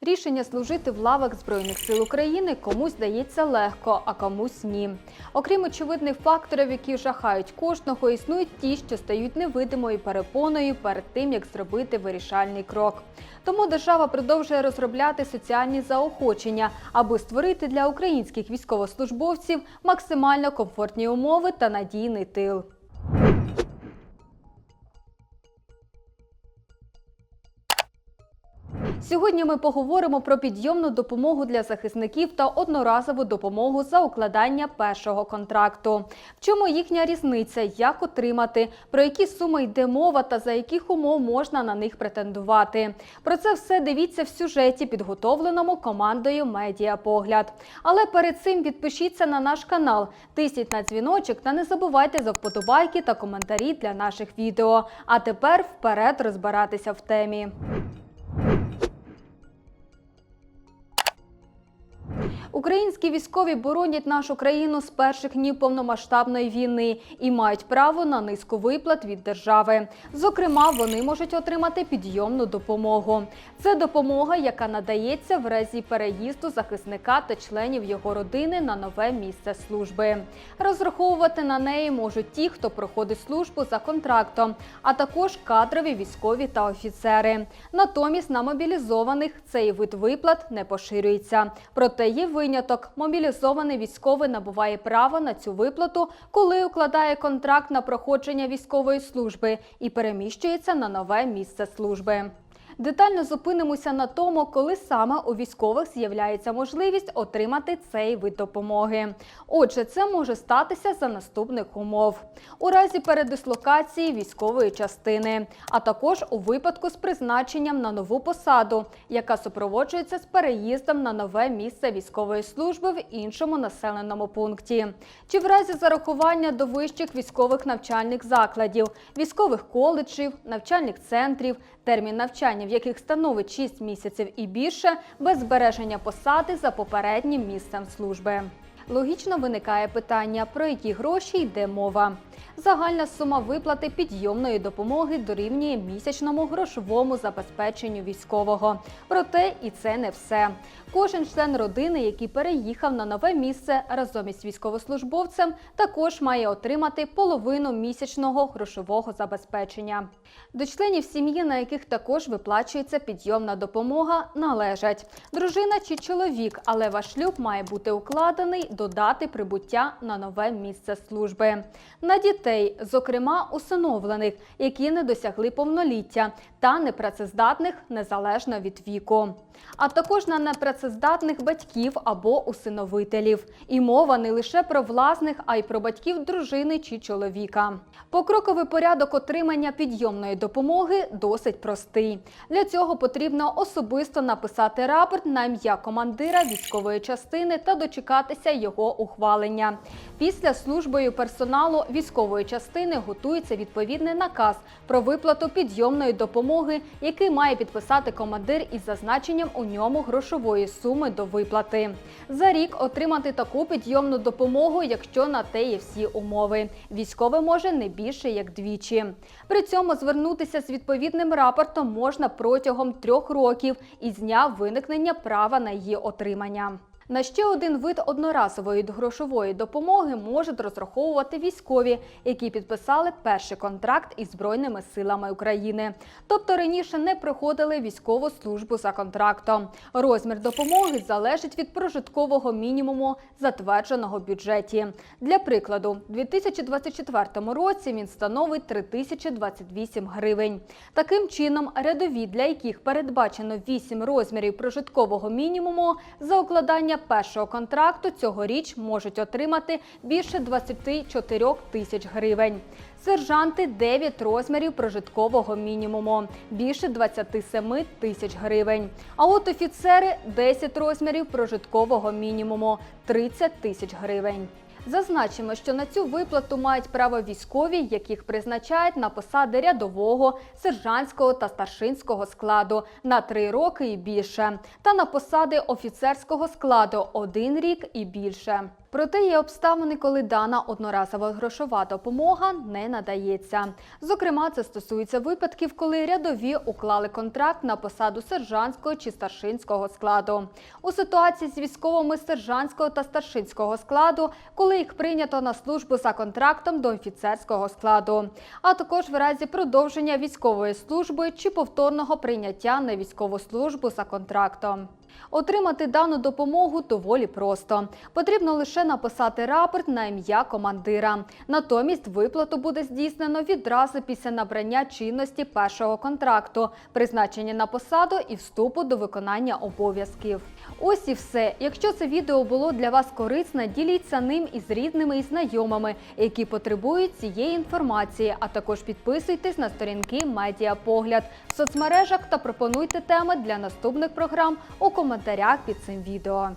Рішення служити в лавах Збройних сил України комусь дається легко, а комусь ні. Окрім очевидних факторів, які жахають кожного, існують ті, що стають невидимою перепоною перед тим, як зробити вирішальний крок. Тому держава продовжує розробляти соціальні заохочення, аби створити для українських військовослужбовців максимально комфортні умови та надійний тил. Сьогодні ми поговоримо про підйомну допомогу для захисників та одноразову допомогу за укладання першого контракту. В чому їхня різниця, як отримати, про які суми йде мова та за яких умов можна на них претендувати. Про це все дивіться в сюжеті, підготовленому командою Медіапогляд. Але перед цим підпишіться на наш канал, тисніть на дзвіночок та не забувайте за вподобайки та коментарі для наших відео. А тепер вперед розбиратися в темі. Українські військові боронять нашу країну з перших днів повномасштабної війни і мають право на низку виплат від держави. Зокрема, вони можуть отримати підйомну допомогу. Це допомога, яка надається в разі переїзду захисника та членів його родини на нове місце служби. Розраховувати на неї можуть ті, хто проходить службу за контрактом, а також кадрові військові та офіцери. Натомість на мобілізованих цей вид виплат не поширюється. Проте є виняток. Мобілізований військовий набуває право на цю виплату, коли укладає контракт на проходження військової служби і переміщується на нове місце служби. Детально зупинимося на тому, коли саме у військових з'являється можливість отримати цей вид допомоги. Отже, це може статися за наступних умов: у разі передислокації військової частини, а також у випадку з призначенням на нову посаду, яка супроводжується з переїздом на нове місце військової служби в іншому населеному пункті, чи в разі зарахування до вищих військових навчальних закладів, військових коледжів, навчальних центрів, термін навчання в яких становить 6 місяців і більше, без збереження посади за попереднім місцем служби. Логічно виникає питання, про які гроші йде мова. Загальна сума виплати підйомної допомоги дорівнює місячному грошовому забезпеченню військового. Проте і це не все. Кожен член родини, який переїхав на нове місце разом із військовослужбовцем, також має отримати половину місячного грошового забезпечення. До членів сім'ї, на яких також виплачується підйомна допомога, належать дружина чи чоловік, але ваш шлюб має бути укладений до дати прибуття на нове місце служби. На дітей, зокрема усиновлених, які не досягли повноліття, та непрацездатних незалежно від віку. А також на непрацездатних батьків або усиновителів. І мова не лише про власних, а й про батьків дружини чи чоловіка. Покроковий порядок отримання підйомної допомоги досить простий. Для цього потрібно особисто написати рапорт на ім'я командира військової частини та дочекатися його ухвалення. Після службою персоналу військової частини готується відповідний наказ про виплату підйомної допомоги, який має підписати командир із зазначенням у ньому грошової суми до виплати. За рік отримати таку підйомну допомогу, якщо на те є всі умови. Військовий може не більше як двічі. При цьому звернутися з відповідним рапортом можна протягом трьох років із дня виникнення права на її отримання. На ще один вид одноразової грошової допомоги можуть розраховувати військові, які підписали перший контракт із Збройними силами України. Тобто раніше не проходили військову службу за контрактом. Розмір допомоги залежить від прожиткового мінімуму, затвердженого в бюджеті. Для прикладу, у 2024 році він становить 3028 гривень. Таким чином, рядові, для яких передбачено 8 розмірів прожиткового мінімуму за укладання першого контракту цьогоріч можуть отримати більше 24 тисяч гривень. Сержанти 9 розмірів прожиткового мінімуму більше 27 тисяч гривень. А от офіцери 10 розмірів прожиткового мінімуму 30 тисяч гривень. Зазначимо, що на цю виплату мають право військові, яких призначають на посади рядового, сержантського та старшинського складу на три роки і більше, та на посади офіцерського складу один рік і більше. Проте є обставини, коли дана одноразова грошова допомога не надається. Зокрема, це стосується випадків, коли рядові уклали контракт на посаду сержантського чи старшинського складу. У ситуації з військовими сержантського та старшинського складу, коли їх прийнято на службу за контрактом до офіцерського складу, а також в разі продовження військової служби чи повторного прийняття на військову службу за контрактом. Отримати дану допомогу доволі просто. Потрібно лише написати рапорт на ім'я командира. Натомість виплату буде здійснено відразу після набрання чинності першого контракту, призначення на посаду і вступу до виконання обов'язків. Ось і все. Якщо це відео було для вас корисне, діліться ним із рідними і знайомими, які потребують цієї інформації. А також підписуйтесь на сторінки Медіапогляд в соцмережах та пропонуйте теми для наступних програм у коментарях під цим відео.